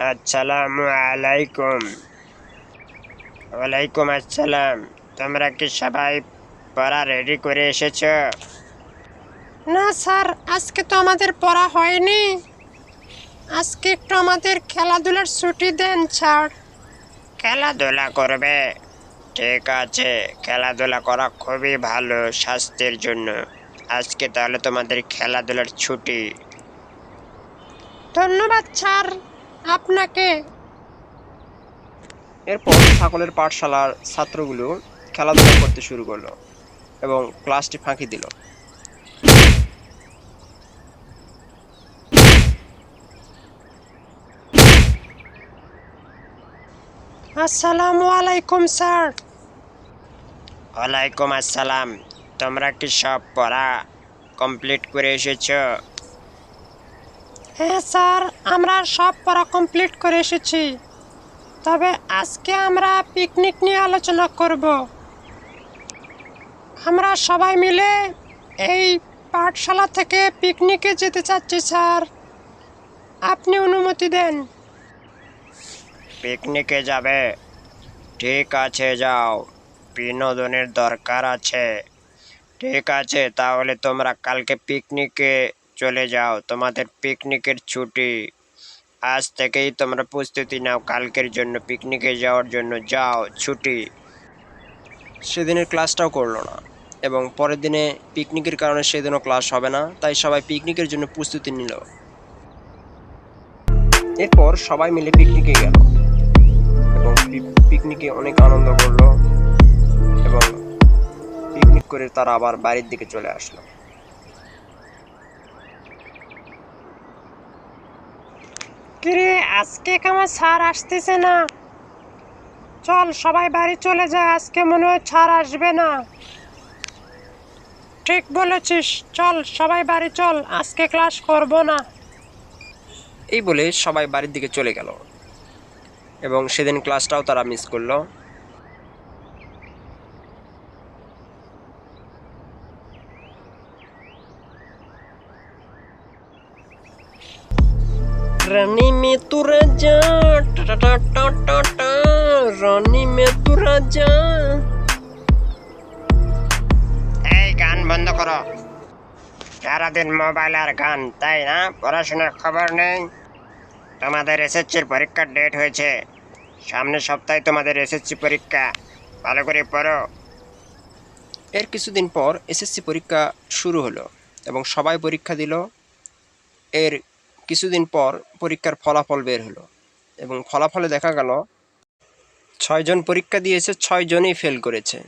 আসসালামু আলাইকুম ওয়ালাইকুম আসসালাম তোমরা কি সবাই পড়া রেডি করে এসেছ? না স্যার আজকে তো আমাদের পড়া হয়নি। আজকে একটু আমাদের খেলাধুলার ছুটি দেন স্যার। খেলাধুলা করবে? ঠিক আছে খেলাধুলা করা খুবই ভালো স্বাস্থ্যের জন্য। আজকে তাহলে তোমাদের খেলাধুলার ছুটি। ধন্যবাদ স্যার। আপনাকে। এরপর সকলের পাঠশালার ছাত্রগুলো খেলাধুলা করতে শুরু করল এবং ক্লাসটি ফাঁকি দিল। আসসালামু আলাইকুম স্যার। ওয়ালাইকুম আসসালাম। তোমরা কি সব পড়া কমপ্লিট করে এসেছ? হ্যাঁ স্যার, আমরা সব পড়া কমপ্লিট করে এসেছি। তবে আজকে আমরা পিকনিক নিয়ে আলোচনা করব। আমরা সবাই মিলে এই পাঠশালা থেকে পিকনিকে যেতে চাচ্ছি, স্যার। আপনি অনুমতি দেন। পিকনিকে যাবে? ঠিক আছে, যাও। বিনোদনের দরকার আছে। ঠিক আছে, তাহলে তোমরা কালকে পিকনিকে চলে যাও, তোমাদের পিকনিকের ছুটি। আজ থেকেই তোমরা প্রস্তুতি নাও, কালকের জন্য পিকনিকে যাওয়ার জন্য যাও, ছুটি। সেদিনের ক্লাসটাও করল না, এবং পরের দিনে পিকনিকের কারণে সেদিনও ক্লাস হবে না, তাই সবাই পিকনিকের জন্য প্রস্তুতি নিল। এরপর সবাই মিলে পিকনিকে গেল, এবং পিকনিকে অনেক আনন্দ করল, এবং পিকনিক করে তারা আবার বাড়ির দিকে চলে আসলো। কিরে, আজকে কেমন স্যার আসতেছে না। চল, সবাই বাড়ি চলে যায় আজকে মনে হয় ছাড় আসবে না। ঠিক বলেছিস, চল, সবাই বাড়ি চল, আজকে ক্লাস করব না। এই বলে সবাই বাড়ির দিকে চলে গেল। এবং সেদিন ক্লাসটাও তারা মিস করল। রানী মে তু রাজা রানী মে তু রাজা এই গান বন্ধ করো। সারাদিন মোবাইল আর গান, তাই না? পড়াশোনার খবর নেই। তোমাদের এসএসসির পরীক্ষার ডেট হয়েছে। সামনের সপ্তাহে তোমাদের এসএসসি পরীক্ষা। ভালো করে পড়ো। এর কিছুদিন পর এসএসসি পরীক্ষা শুরু হলো এবং সবাই পরীক্ষা দিল। এর কিছুদিন পর পরীক্ষার ফলাফল বের হলো এবং ফলাফলে দেখা গেল ছয়জন পরীক্ষা দিয়েছে, ছয়জনই ফেল করেছে।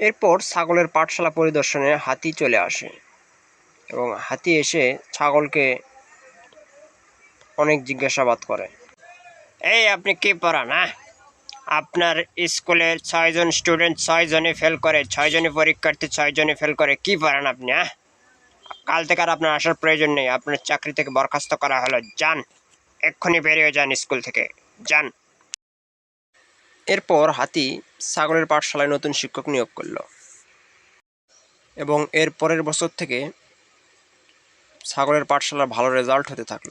এরপর ছাগলের পাঠশালা পরিদর্শনে হাতি চলে আসে এবং হাতি এসে ছাগলকে অনেক জিজ্ঞাসাবাদ করে। এই, আপনি কে পড়ান হ্যাঁ আপনার স্কুলের ছয়জন স্টুডেন্ট ছয়জনই ফেল করে ছয়জনই পরীক্ষার্থী ছয়জনই ফেল করে, কি পারেন আপনি হ্যাঁ? কাল থেকে আর আপনার আসার প্রয়োজন নেই, আপনার চাকরি থেকে বরখাস্ত করা হলো, যান, এক্ষুনি বেরিয়ে যান স্কুল থেকে, যান। এরপর হাতি ছাগলের পাঠশালায় নতুন শিক্ষক নিয়োগ করল এবং এর পরের বছর থেকে ছাগলের পাঠশালার ভালো রেজাল্ট হতে থাকল।